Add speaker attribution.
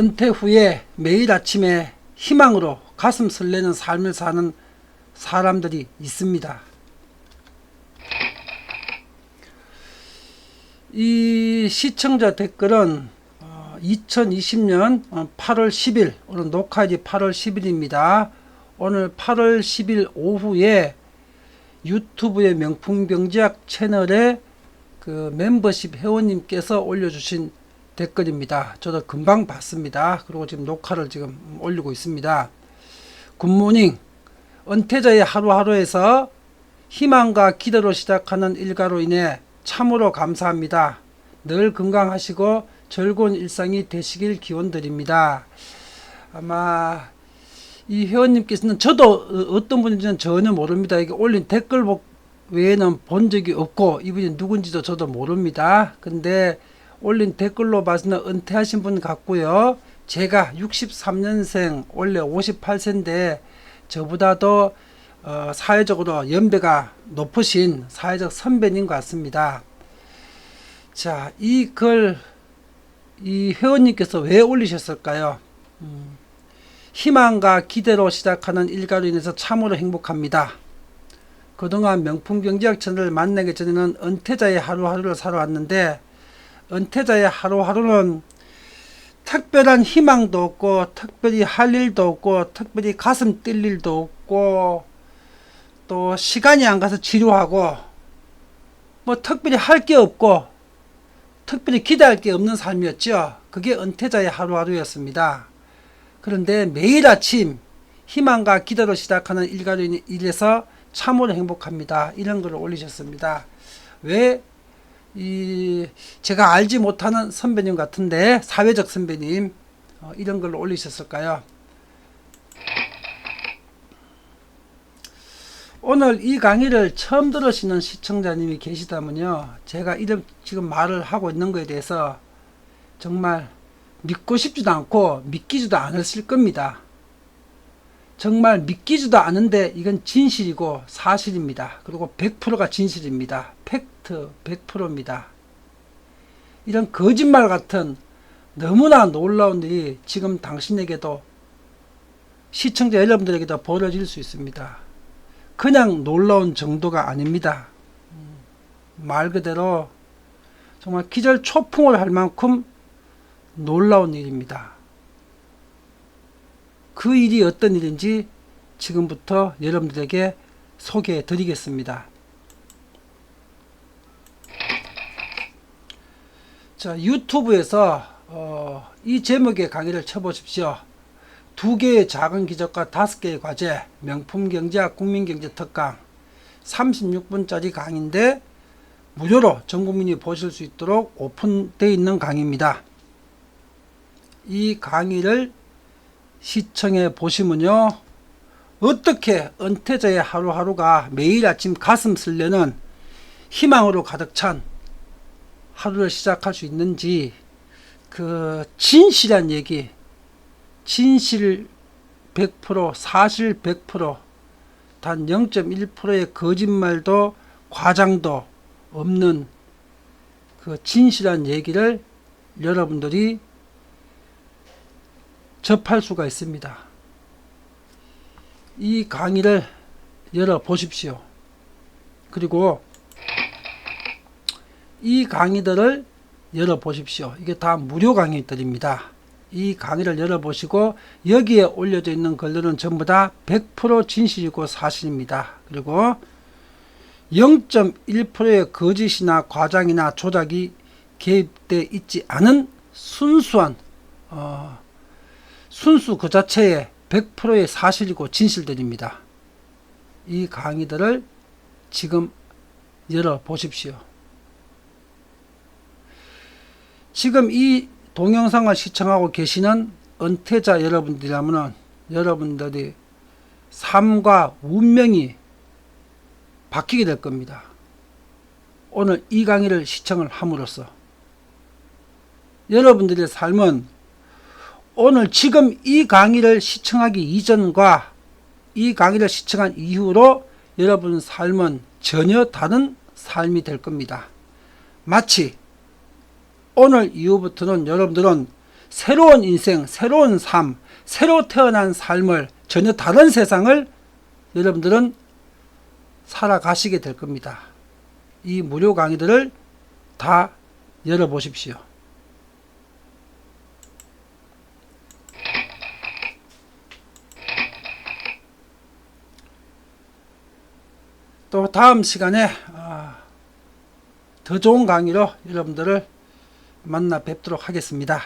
Speaker 1: 은퇴 후에 매일 아침에 희망으로 가슴 설레는 삶을 사는 사람들이 있습니다. 이 시청자 댓글은 2020년 8월 10일 오늘 녹화일이 8월 10일입니다. 오늘 8월 10일 오후에 유튜브의 명품병지학 채널에 그 멤버십 회원님께서 올려주신 댓글입니다. 저도 금방 봤습니다. 그리고 지금 녹화를 지금 올리고 있습니다. 굿모닝. 은퇴자의 하루하루에서 희망과 기대로 시작하는 일과로 인해 참으로 감사합니다. 늘 건강하시고 즐거운 일상이 되시길 기원드립니다. 아마 이 회원님께서는 저도 어떤 분인지는 전혀 모릅니다. 이게 올린 댓글 외에는 본 적이 없고 이분이 누군지도 저도 모릅니다. 근데 올린 댓글로 봐서는 은퇴하신 분 같고요. 제가 63년생 원래 58세인데 저보다도 어, 사회적으로 연배가 높으신 사회적 선배님 같습니다. 자, 이 글, 이 회원님께서 왜 올리셨을까요? 음, 희망과 기대로 시작하는 일가로 인해서 참으로 행복합니다. 그동안 명품 경제학 채널을 만나기 전에는 은퇴자의 하루하루를 살아왔는데 은퇴자의 하루하루는 특별한 희망도 없고 특별히 할 일도 없고 특별히 가슴 뛸 일도 없고 또 시간이 안 가서 지루하고 뭐 특별히 할 게 없고 특별히 기대할 게 없는 삶이었죠. 그게 은퇴자의 하루하루였습니다. 그런데 매일 아침 희망과 기대로 시작하는 일가로 인해서 참으로 행복합니다. 이런 글을 올리셨습니다. 왜, 이, 제가 알지 못하는 선배님 같은데, 사회적 선배님, 어, 이런 글을 올리셨을까요? 오늘 이 강의를 처음 들으시는 시청자님이 계시다면요, 제가 이런 지금 말을 하고 있는 것에 대해서 정말 믿고 싶지도 않고 믿기지도 않으실 겁니다. 정말 믿기지도 않은데 이건 진실이고 사실입니다. 그리고 100%가 진실입니다. 팩 트 100%입니다. 이런 거짓말 같은 너무나 놀라운 일이 지금 당신에게도 시청자 여러분들에게도 벌어질 수 있습니다. 그냥 놀라운 정도가 아닙니다. 말 그대로 정말 기절 초풍을 할 만큼 놀라운 일입니다. 그 일이 어떤 일인지 지금부터 여러분들에게 소개해 드리겠습니다. 자, 유튜브에서 어, 이 제목의 강의를 쳐보십시오. 두 개의 작은 기적과 다섯 개의 과제, 명품 경제학 국민 경제 특강, 36분짜리 강의인데 무료로 전 국민이 보실 수 있도록 오픈되어 있는 강의입니다. 이 강의를 시청해 보시면요. 어떻게 은퇴자의 하루하루가 매일 아침 가슴 설레는 희망으로 가득 찬 하루를 시작할 수 있는지 그 진실한 얘기, 진실 100%, 사실 100%단 0.1%의 거짓말도 과장도 없는 그 진실한 얘기를 여러분들이 접할 수가 있습니다. 이 강의를 열어 보십시오. 그리고 이 강의들을 열어 보십시오. 이게 다 무료 강의들입니다. 이 강의를 열어보시고 여기에 올려져 있는 글들은 전부 다 100% 진실이고 사실입니다. 그리고 0.1%의 거짓이나 과장이나 조작이 개입되어 있지 않은 순수한 어, 순수 그 자체의 100%의 사실이고 진실들입니다. 이 강의들을 지금 열어 보십시오. 지금 이 동영상을 시청하고 계시는 은퇴자 여러분들이라면 여러분들이 삶과 운명이 바뀌게 될 겁니다. 오늘 이 강의를 시청을 함으로써 여러분들의 삶은 오늘 지금 이 강의를 시청하기 이전과 이 강의를 시청한 이후로 여러분 삶은 전혀 다른 삶이 될 겁니다. 마치 오늘 이후부터는 여러분들은 새로운 인생, 새로운 삶, 새로 태어난 삶을 전혀 다른 세상을 여러분들은 살아가시게 될 겁니다. 이 무료 강의들을 다 열어보십시오. 또 다음 시간에 아, 더 좋은 강의로 여러분들을 만나 뵙도록 하겠습니다.